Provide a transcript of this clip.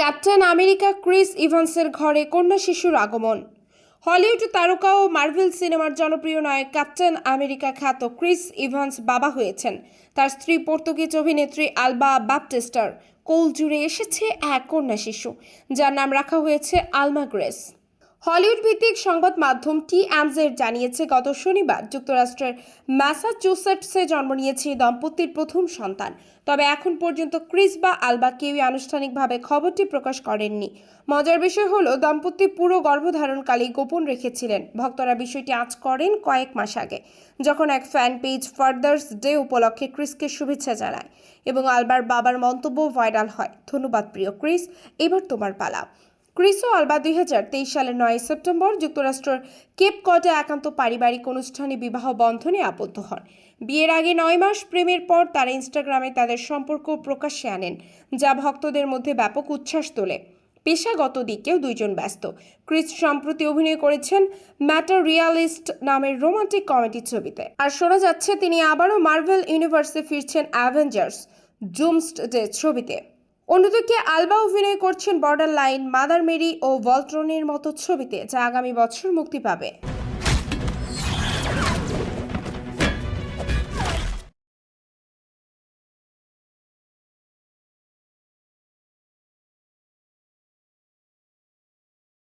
Captain America Chris ইভান্সের ঘরে কন্যা শিশুর আগমন। হলিউড তারকা ও মার্ভেল সিনেমার জনপ্রিয় নায়ক ক্যাপ্টেন আমেরিকা খ্যাত ক্রিস ইভান্স বাবা হয়েছেন। তার স্ত্রী পর্তুগিজ অভিনেত্রী আলবা বাপটেস্টার কোল জুড়ে এসেছে এক কন্যা শিশু, যার নাম রাখা হয়েছে আলমা গ্রেস। হলিউড ভিত্তিক সংবাদ মাধ্যম টি অ্যামজের জানিয়েছে, গত শনিবার যুক্তরাষ্ট্রের ম্যাসাচুসেটসে জন্ম নিয়েছে দম্পতির প্রথম সন্তান। তবে এখন পর্যন্ত ক্রিস বা আলবা কেউই আনুষ্ঠানিকভাবে খবরটি প্রকাশ করেননি। মজার বিষয় হলো, দম্পতি পুরো গর্ভধারণকালেই গোপন রেখেছিলেন। ভক্তরা বিষয়টি আজ করেন কয়েক মাস আগে, যখন এক ফ্যান পেজ ফার্দার্স ডে উপলক্ষে ক্রিসকে শুভেচ্ছা জানায় এবং আলবার বাবার মন্তব্য ভাইরাল হয়। ধন্যবাদ প্রিয় ক্রিস, এবার তোমার পালা। ক্রিস আলবা দুই হাজার তেইশ সালের নয় সেপ্টেম্বর যুক্তরাষ্ট্রের কেপ কটে একান্ত পারিবারিক অনুষ্ঠানে বিবাহ বন্ধনে আবদ্ধ হন। বিয়ের আগে নয় মাস প্রেমের পর তারা ইনস্টাগ্রামে তাদের সম্পর্ক প্রকাশ্যে আনেন, যা ভক্তদের মধ্যে ব্যাপক উচ্ছ্বাস তোলে। পেশাগত দিকেও দুইজন ব্যস্ত। ক্রিস সম্প্রতি অভিনয় করেছেন ম্যাটার রিয়ালিস্ট নামের রোমান্টিক কমেডি ছবিতে। আর শোনা যাচ্ছে, তিনি আবারও মার্ভেল ইউনিভার্সে ফিরছেন অ্যাভেঞ্জার্স জুমস্ট ডে ছবিতে। অন্যদিকে আলবা অভিনয় করছেন বর্ডার লাইন মাদার মেরি ও ভলট্রনের মতো ছবিতে, যা আগামী বছর মুক্তি পাবে।